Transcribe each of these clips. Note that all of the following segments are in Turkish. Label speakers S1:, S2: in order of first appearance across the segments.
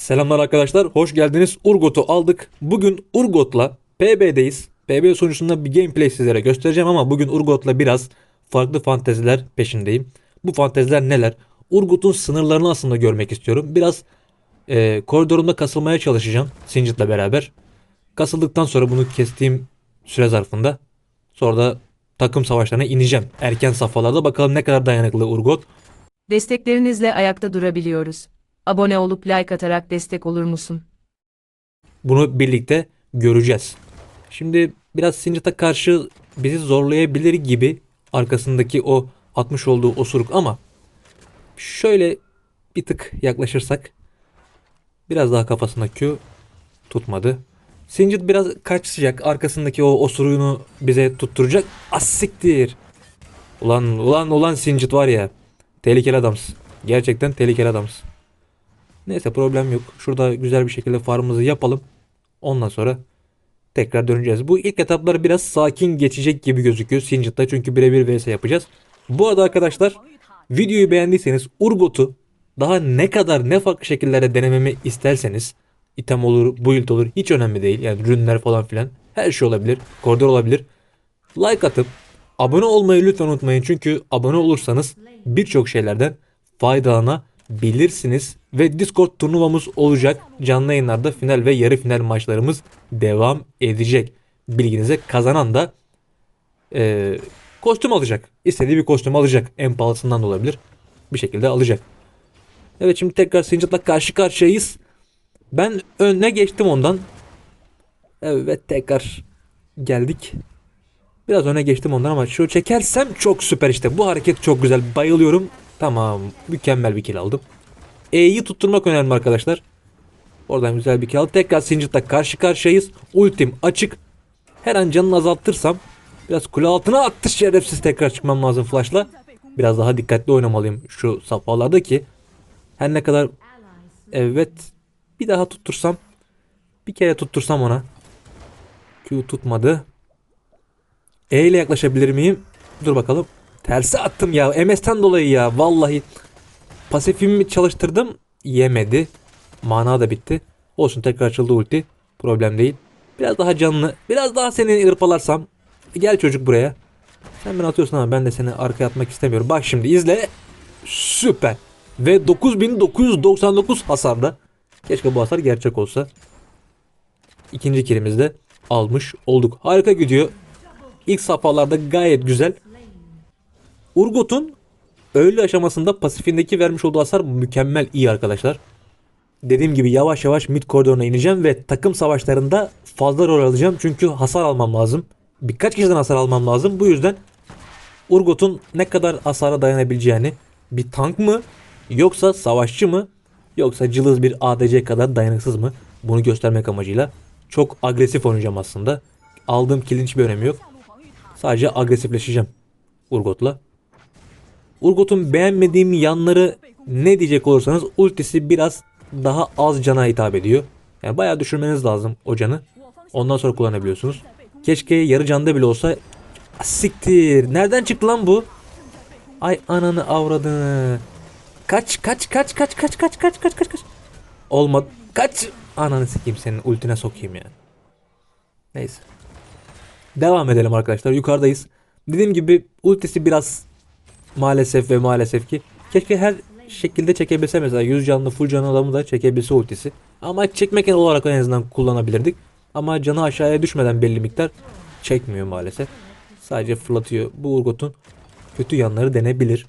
S1: Selamlar arkadaşlar, hoş geldiniz. Urgot'u aldık. Bugün Urgot'la PB'deyiz. PB sonucunda bir gameplay sizlere göstereceğim ama bugün Urgot'la biraz farklı fanteziler peşindeyim. Bu fanteziler neler? Urgot'un sınırlarını aslında görmek istiyorum. Biraz e, koridorumda kasılmaya çalışacağım Singit'le beraber. Kasıldıktan sonra bunu kestiğim süre zarfında sonra da takım savaşlarına ineceğim. Erken safhalarda bakalım ne kadar dayanıklı Urgot.
S2: Desteklerinizle ayakta durabiliyoruz. Abone olup like atarak destek olur musun?
S1: Bunu birlikte göreceğiz. Şimdi biraz Singit'e karşı bizi zorlayabilir gibi arkasındaki o atmış olduğu osuruk ama şöyle bir tık yaklaşırsak biraz daha kafasına Q tutmadı. Singit biraz kaçacak. Arkasındaki o osuruğunu bize tutturacak. Asiktir. Ulan ulan ulan Singit var ya. Tehlikeli adamsın. Gerçekten tehlikeli adamsın. Neyse problem yok. Şurada güzel bir şekilde farmımızı yapalım. Ondan sonra tekrar döneceğiz. Bu ilk etaplar biraz sakin geçecek gibi gözüküyor Singit'ta çünkü birebir vs yapacağız. Bu arada arkadaşlar videoyu beğendiyseniz Urgot'u daha ne kadar ne farklı şekillerde denememi isterseniz item olur, build olur hiç önemli değil. Yani ürünler falan filan her şey olabilir. Koridor olabilir. Like atıp abone olmayı lütfen unutmayın. Çünkü abone olursanız birçok şeylerden faydalanabilirsiniz. Ve Discord turnuvamız olacak. Canlı yayınlarda final ve yarı final maçlarımız devam edecek. Bilginize kazanan da e, kostüm alacak. İstediği bir kostüm alacak. En pahalısından da olabilir. Bir şekilde alacak. Evet şimdi tekrar Singit'la karşı karşıyayız. Ben önüne geçtim ondan. Evet tekrar geldik. Biraz öne geçtim ondan ama şu çekersem çok süper işte. Bu hareket çok güzel. Bayılıyorum. Tamam. Mükemmel bir kill aldım. E'yi tutturmak önemli arkadaşlar. Oradan güzel bir kill aldım. Tekrar Singit'la karşı karşıyayız. Ultim açık. Her an canını azaltırsam biraz kule altına attı şerefsiz tekrar çıkmam lazım flashla. Biraz daha dikkatli oynamalıyım şu safhalarda ki her ne kadar evet bir daha tuttursam bir kere tuttursam ona Q tutmadı. E ile yaklaşabilir miyim? Dur bakalım. Tersi attım ya. MS'ten dolayı ya. Vallahi. Pasifimi çalıştırdım. Yemedi. Mana da bitti. Olsun tekrar açıldı ulti. Problem değil. Biraz daha canlı. Biraz daha seni ırpalarsam. Gel çocuk buraya. Sen beni atıyorsun ama ben de seni arkaya atmak istemiyorum. Bak şimdi izle. Süper. Ve 9999 hasarda. Keşke bu hasar gerçek olsa. İkinci kilimizi de almış olduk. Harika gidiyor. İlk safhalarda gayet güzel. Urgot'un öğle aşamasında pasifindeki vermiş olduğu hasar mükemmel iyi arkadaşlar. Dediğim gibi yavaş yavaş mid koridoruna ineceğim ve takım savaşlarında fazla rol alacağım. Çünkü hasar almam lazım. Birkaç kişiden hasar almam lazım. Bu yüzden Urgot'un ne kadar hasara dayanabileceğini bir tank mı yoksa savaşçı mı yoksa cılız bir ADC kadar dayanıksız mı bunu göstermek amacıyla çok agresif oynayacağım aslında. Aldığım killin hiçbir önemi yok. Sadece agresifleşeceğim Urgot'la. Urgot'un beğenmediğim yanları ne diyecek olursanız ultisi biraz daha az cana hitap ediyor. Yani bayağı düşürmeniz lazım o canı. Ondan sonra kullanabiliyorsunuz. Keşke yarı canda bile olsa siktir. Nereden çıktı lan bu? Ay ananı avradını. Kaç kaç kaç kaç kaç kaç kaç kaç kaç kaç. Olmadı. Kaç. Ananı sikeyim senin ultine sokayım ya. Neyse. Devam edelim arkadaşlar. Yukarıdayız. Dediğim gibi ultisi biraz maalesef ve maalesef ki keşke her şekilde çekebilse mesela 100 canlı full canlı adamı da çekebilse ultisi. Ama çekmek olarak en azından kullanabilirdik. Ama canı aşağıya düşmeden belli miktar çekmiyor maalesef. Sadece fırlatıyor. Bu Urgot'un kötü yanları denebilir.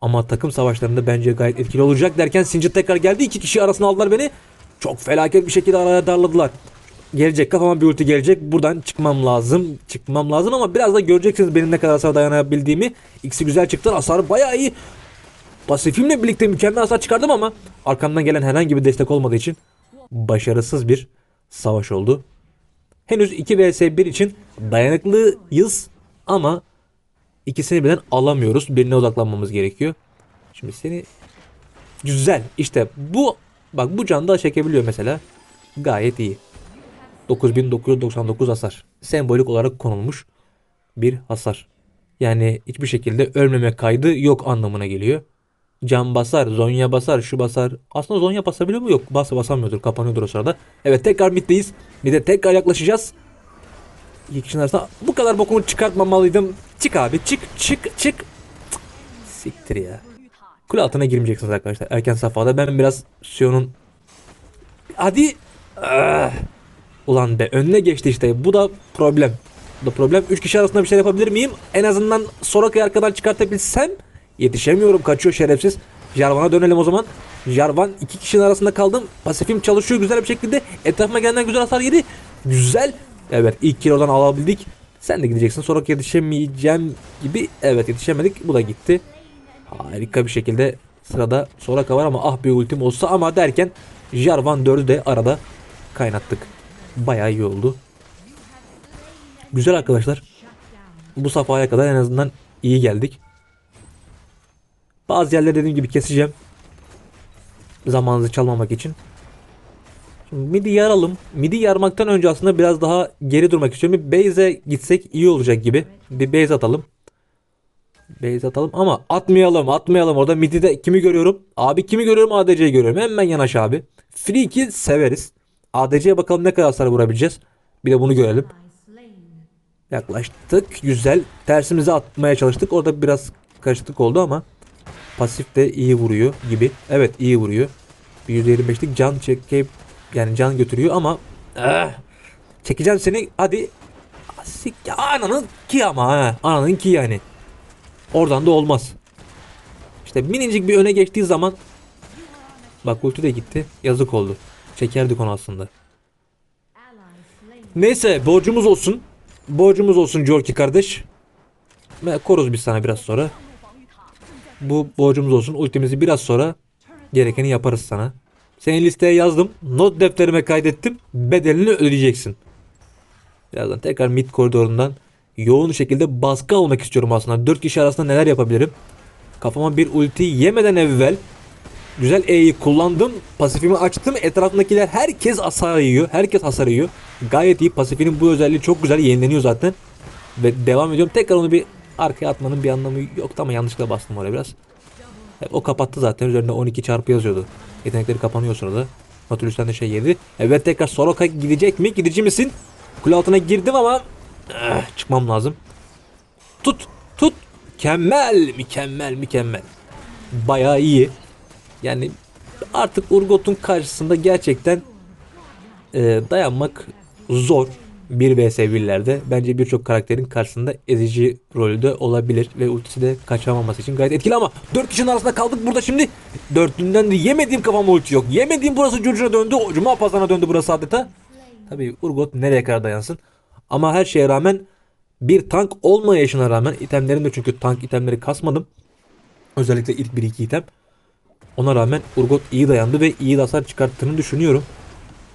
S1: Ama takım savaşlarında bence gayet etkili olacak derken Singit tekrar geldi. İki kişi arasına aldılar beni. Çok felaket bir şekilde araya darladılar. Gelecek kafama bir ulti gelecek. Buradan çıkmam lazım. Çıkmam lazım ama biraz da göreceksiniz benim ne kadar hasar dayanabildiğimi. X'i güzel çıktı. Hasarı bayağı iyi. Pasifimle birlikte mükemmel hasar çıkardım ama arkamdan gelen herhangi bir destek olmadığı için başarısız bir savaş oldu. Henüz 2 vs 1 için dayanıklıyız ama ikisini birden alamıyoruz. Birine odaklanmamız gerekiyor. Şimdi seni güzel. İşte bu bak bu canda çekebiliyor mesela. Gayet iyi. 9999 hasar. Sembolik olarak konulmuş bir hasar. Yani hiçbir şekilde ölmeme kaydı yok anlamına geliyor. Can basar, Zonya basar, şu basar. Aslında Zonya basabiliyor mu? Yok. Bas basamıyordur. Kapanıyordur o sırada. Evet tekrar middeyiz. Mid'e tekrar yaklaşacağız. İki kişinin arasında bu kadar bokumu çıkartmamalıydım. Çık abi çık çık çık. Cık, Siktir ya. Kule altına girmeyeceksiniz arkadaşlar. Erken safhada ben biraz Sion'un Hadi. Ah. Ulan be önüne geçti işte. Bu da problem. Bu da problem. Üç kişi arasında bir şey yapabilir miyim? En azından Soraka'yı arkadan çıkartabilsem. Yetişemiyorum. Kaçıyor şerefsiz. Jarvan'a dönelim o zaman. Jarvan iki kişinin arasında kaldım. Pasifim çalışıyor güzel bir şekilde. Etrafıma gelenden güzel hasar yedi. Güzel. Evet ilk kill oradan alabildik. Sen de gideceksin. Soraka yetişemeyeceğim gibi. Evet yetişemedik. Bu da gitti. Harika bir şekilde sırada Soraka var ama ah bir ultim olsa ama derken Jarvan 4'ü de arada kaynattık. Bayağı iyi oldu. Güzel arkadaşlar. Bu safhaya kadar en azından iyi geldik. Bazı yerleri dediğim gibi keseceğim. Zamanınızı çalmamak için. Şimdi midi yaralım. Midi yarmaktan önce aslında biraz daha geri durmak istiyorum. Bir base'e gitsek iyi olacak gibi. Bir base atalım. Base atalım ama atmayalım atmayalım. Orada midide kimi görüyorum? Abi kimi görüyorum? ADC'yi görüyorum. Hemen yanaş abi. Free kill severiz. ADC'ye bakalım ne kadar hasar vurabileceğiz. Bir de bunu görelim. Yaklaştık. Güzel. Tersimize atmaya çalıştık. Orada biraz karışıklık oldu ama pasif de iyi vuruyor gibi. Evet iyi vuruyor. Bir %25'lik can çekip yani can götürüyor ama eh, çekeceğim seni. Hadi. Sik ananın ki ama ha. Ananın ki yani. Oradan da olmaz. İşte minicik bir öne geçtiği zaman bak ulti de gitti. Yazık oldu. Çekerdik onu aslında. Neyse borcumuz olsun. Borcumuz olsun Jorki kardeş. Koruz biz sana biraz sonra. Bu borcumuz olsun. Ultimizi biraz sonra gerekeni yaparız sana. Seni listeye yazdım. Not defterime kaydettim. Bedelini ödeyeceksin. Birazdan tekrar mid koridorundan yoğun şekilde baskı almak istiyorum aslında. 4 kişi arasında neler yapabilirim? Kafama bir ulti yemeden evvel güzel E'yi kullandım. Pasifimi açtım. Etrafındakiler herkes hasar yiyor. Herkes hasar yiyor. Gayet iyi. Pasifinin bu özelliği çok güzel yenileniyor zaten. Ve devam ediyorum. Tekrar onu bir arkaya atmanın bir anlamı yoktu ama yanlışlıkla bastım oraya biraz. Evet, o kapattı zaten. Üzerinde 12 çarpı yazıyordu. Yetenekleri kapanıyor sırada. Nautilus'tan de şey yedi. Evet tekrar Soroka gidecek mi? Gidici misin? Kule altına girdim ama eh, çıkmam lazım. Tut, tut. Mükemmel, mükemmel, mükemmel. Bayağı iyi. Yani artık Urgot'un karşısında gerçekten e, dayanmak zor. 1 vs 1'lerde bence birçok karakterin karşısında ezici rolde olabilir ve ultisi de kaçamaması için gayet etkili ama 4 kişinin arasında kaldık burada şimdi. Dörtlüğünden de yemediğim kafama ulti yok. Yemediğim burası curcuna döndü. Cuma pazarına döndü burası adeta. Tabii Urgot nereye kadar dayansın. Ama her şeye rağmen bir tank olmayışına rağmen itemlerim de çünkü tank itemleri kasmadım. Özellikle ilk 1-2 item. Ona rağmen Urgot iyi dayandı ve iyi hasar çıkarttığını düşünüyorum.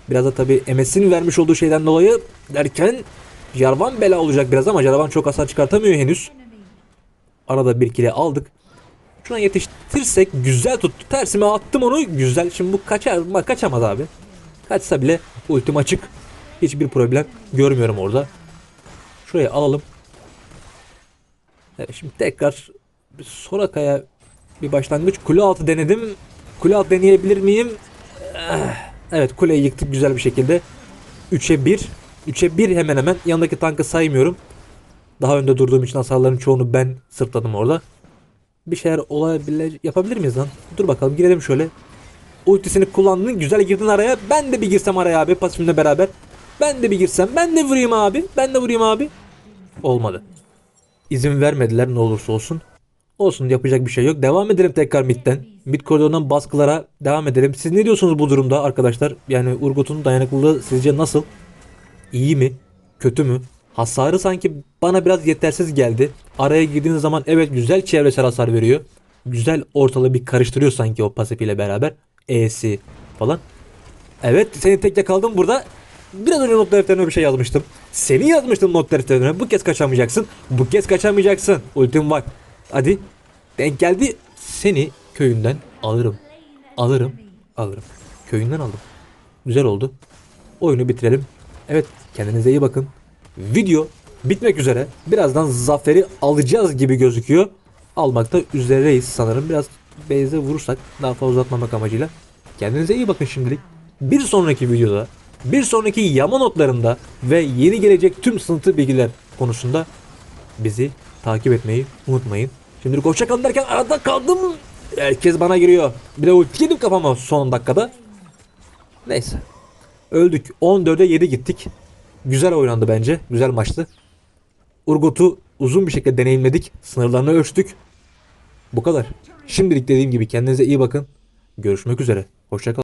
S1: Biraz da tabi MS'in vermiş olduğu şeyden dolayı derken Jarvan bela olacak biraz ama Jarvan çok hasar çıkartamıyor henüz. Arada bir kile aldık. Şuna yetiştirsek güzel tuttu. Tersime attım onu. Güzel. Şimdi bu kaçar bak kaçamaz abi. Kaçsa bile ultim açık. Hiçbir problem görmüyorum orada. Şuraya alalım. Evet, şimdi tekrar Soraka'ya bir başlangıç. Kule altı denedim. Kule altı deneyebilir miyim? Eh, Evet kuleyi yıktık güzel bir şekilde. 3'e 1. 3'e 1 hemen hemen. Yanındaki tankı saymıyorum. Daha önde durduğum için hasarların çoğunu ben sırtladım orada. Bir şeyler olabilir yapabilir miyiz lan? Dur bakalım girelim şöyle. Ultisini kullandın güzel girdin araya. Ben de bir girsem araya abi pasifimle beraber. Ben de bir girsem. Ben de vurayım abi. Ben de vurayım abi. Olmadı. İzin vermediler ne olursa olsun. Olsun yapacak bir şey yok. Devam edelim tekrar midden. Mid koridordan baskılara devam edelim. Siz ne diyorsunuz bu durumda arkadaşlar? Yani Urgot'un dayanıklılığı sizce nasıl? İyi mi? Kötü mü? Hasarı sanki bana biraz yetersiz geldi. Araya girdiğiniz zaman evet güzel çevresel hasar veriyor. Güzel ortalığı bir karıştırıyor sanki o pasifiyle beraber. E'si falan. Evet seni tek yakaladım burada. Biraz önce not defterine bir şey yazmıştım. Seni yazmıştım not defterine. Bu kez kaçamayacaksın. Bu kez kaçamayacaksın. Ultim var. Hadi. Denk geldi. Seni köyünden alırım. Alırım. Alırım. Köyünden aldım. Güzel oldu. Oyunu bitirelim. Evet kendinize iyi bakın. Video bitmek üzere. Birazdan zaferi alacağız gibi gözüküyor. Almakta üzereyiz sanırım. Biraz base'e vurursak daha fazla uzatmamak amacıyla. Kendinize iyi bakın şimdilik. Bir sonraki videoda, bir sonraki yama notlarında ve yeni gelecek tüm sınıfı bilgiler konusunda bizi takip etmeyi unutmayın. Şimdilik hoşçakalın derken arada kaldım. Herkes bana giriyor. Bir de ulti yedim kafama son dakikada. Neyse. Öldük. 14'e 7 gittik. Güzel oynandı bence. Güzel maçtı. Urgot'u uzun bir şekilde deneyimledik. Sınırlarını ölçtük. Bu kadar. Şimdilik dediğim gibi kendinize iyi bakın. Görüşmek üzere. Hoşçakalın.